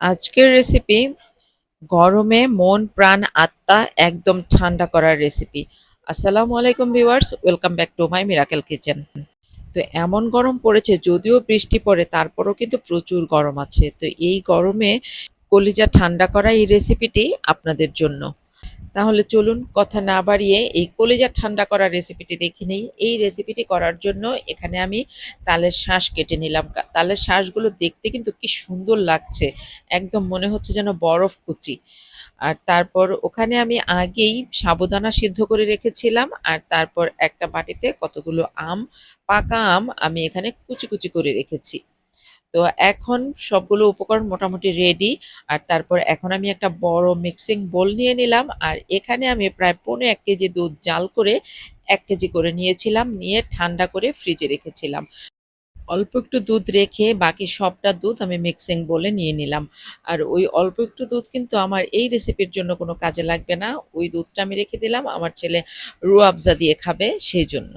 আজকের রেসিপি গরমে মন, প্রাণ, আত্মা একদম ঠান্ডা করার রেসিপি আসসালামু আলাইকুম viewers welcome back to my miracle kitchen তো এমন গরম পড়েছে, যদিও বৃষ্টি পড়ে, তারপরও কিন্তু প্রচুর গরম আছে। তো এই গরমে কলিজা ঠান্ডা করা এই রেসিপিটি আপনাদের জন্য। তাহলে চলুন কথা না বাড়িয়ে এই কলিজা ঠান্ডা করার রেসিপিটি দেখে নিই। এই রেসিপিটি করার জন্য এখানে আমি তালের শ্বাস কেটে নিলাম। তালের শ্বাসগুলো দেখতে কিন্তু কি সুন্দর লাগছে। একদম মনে হচ্ছে যেন বরফ কুচি। আর তারপর ওখানে আমি আগেই সাবুদানা সিদ্ধ করে রেখেছিলাম। আর তারপর একটা বাটিতে কতগুলো আম, পাকা আম আমি এখানে কুচি কুচি করে রেখেছি। তো এখন সবগুলো উপকরণ মোটামুটি রেডি আর তারপর এখন আমি একটা বড় মিক্সিং বোল নিয়ে নিলাম, আর এখানে আমি প্রায় পৌনে এক কেজি দুধ জাল করে এক কেজি করে নিয়েছিলাম, নিয়ে ঠান্ডা করে ফ্রিজে রেখেছিলাম। অল্প একটু দুধ রেখে বাকি সবটা দুধ আমি মিক্সিং বলে নিয়ে নিলাম। আর ওই অল্প একটু দুধ কিন্তু আমার এই রেসিপির জন্য কোনো কাজে লাগবে না, ওই দুধটা আমি রেখে দিলাম, আমার ছেলে রুয়াবজা দিয়ে খাবে সেই জন্য।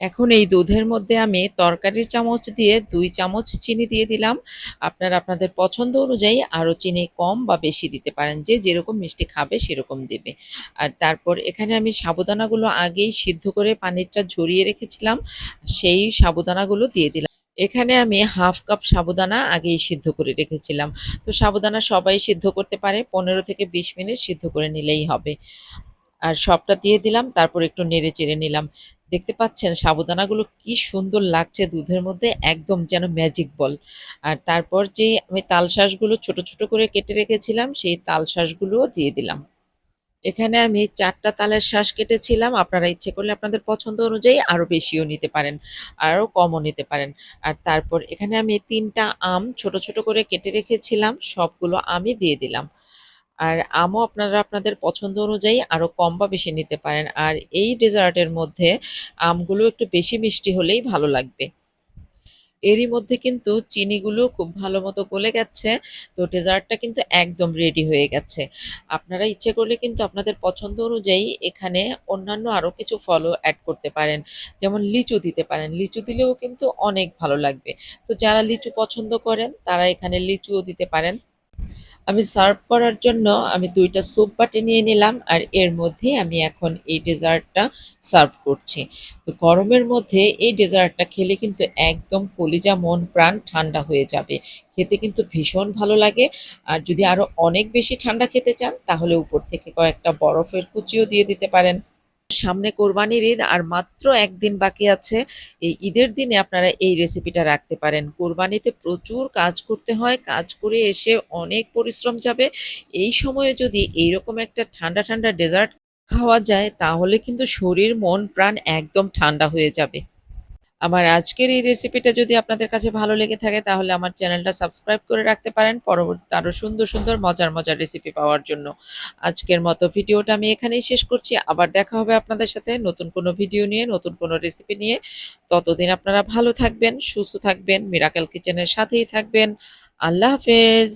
এখন এই দুধের মধ্যে আমি তরকারির চামচ দিয়ে দুই চামচ চিনি দিয়ে দিলাম। আপনারা আপনাদের পছন্দ অনুযায়ী আরও চিনি কম বা বেশি দিতে পারেন। যে যেরকম মিষ্টি খাবে সেরকম দেবে। আর তারপর এখানে আমি সাবুদানাগুলো আগেই সিদ্ধ করে পানিটা ঝরিয়ে রেখেছিলাম। সেই সাবুদানাগুলো দিয়ে দিলাম। এখানে আমি হাফ কাপ সাবুদানা আগেই সিদ্ধ করে রেখেছিলাম। তো সাবুদানা সবাই সিদ্ধ করতে পারে। পনেরো থেকে বিশ মিনিট সিদ্ধ করে নিলেই হবে। আর সবটা দিয়ে দিলাম, তারপর একটু নেড়ে চেড়ে নিলাম। দেখতে পাচ্ছেন সাবুদানাগুলো কি সুন্দর লাগছে দুধের মধ্যে, একদম যেন ম্যাজিক বল আর তারপর যে আমি তালশাঁসগুলো ছোট ছোট করে কেটে রেখেছিলাম, সেই তালশাঁসগুলোও দিয়ে দিলাম। এখানে আমি চারটা তালের শ্বাস কেটেছিলাম, আপনারা ইচ্ছে করলে আপনাদের পছন্দ অনুযায়ী আরও বেশিও নিতে পারেন, আরও কমও নিতে পারেন। আর তারপর এখানে আমি তিনটা আম ছোট ছোট করে কেটে রেখেছিলাম, সবগুলো আমি দিয়ে দিলাম। আর আমও আপনারা আপনাদের পছন্দ অনুযায়ী আরও কম বা বেশি নিতে পারেন। আর এই ডেজার্টের মধ্যে আমগুলো একটু বেশি মিষ্টি হলেই ভালো লাগবে। এরই মধ্যে কিন্তু চিনিগুলো খুব ভালো মতো গলে গেছে, তো ডেজার্টটা কিন্তু একদম রেডি হয়ে গেছে। আপনারা ইচ্ছে করলে কিন্তু আপনাদের পছন্দ অনুযায়ী এখানে অন্যান্য আরও কিছু ফলও অ্যাড করতে পারেন। যেমন লিচু দিতে পারেন। লিচু দিলেও কিন্তু অনেক ভালো লাগবে। তো যারা লিচু পছন্দ করেন, তারা এখানে লিচুও দিতে পারেন। আমি সার্ভ করার জন্য আমি দুইটা স্যুপ বাটি নিয়ে নিলাম আর এর মধ্যে আমি এখন এই ডেজার্টটা সার্ভ করছি। তো গরমের মধ্যে এই ডেজার্টটা খেলে কিন্তু একদম কলিজা মন প্রাণ ঠান্ডা হয়ে যাবে। খেতে কিন্তু ভীষণ ভালো লাগে। আর যদি আরও অনেক বেশি ঠান্ডা খেতে চান তাহলে উপর থেকে কয়েকটা বরফের কুচিও দিয়ে দিতে পারেন। সামনে কোরবানির ঈদ আর মাত্র একদিন বাকি আছে। এই ঈদের দিনে আপনারা এই রেসিপিটা রাখতে পারেন। কোরবানিতে প্রচুর কাজ করতে হয়, কাজ করে এসে অনেক পরিশ্রম যাবে। এই সময়ে যদি এইরকম একটা ঠান্ডা ঠান্ডা ডেজার্ট খাওয়া যায়, তাহলে কিন্তু শরীর, মন, প্রাণ একদম ঠান্ডা হয়ে যাবে। আমার আজকের এই রেসিপিটা যদি আপনাদের কাছে ভালো লেগে থাকে, তাহলে আমার চ্যানেলটা সাবস্ক্রাইব করে রাখতে পারেন। পরবর্তীতে আরও সুন্দর সুন্দর, মজার মজার রেসিপি পাওয়ার জন্য। আজকের মতো ভিডিওটা আমি এখানেই শেষ করছি। আবার দেখা হবে আপনাদের সাথে নতুন কোনো ভিডিও নিয়ে, নতুন কোনো রেসিপি নিয়ে। ততদিন আপনারা ভালো থাকবেন, সুস্থ থাকবেন মিরাকেল কিচেনের সাথেই থাকবেন। আল্লাহ হাফেজ।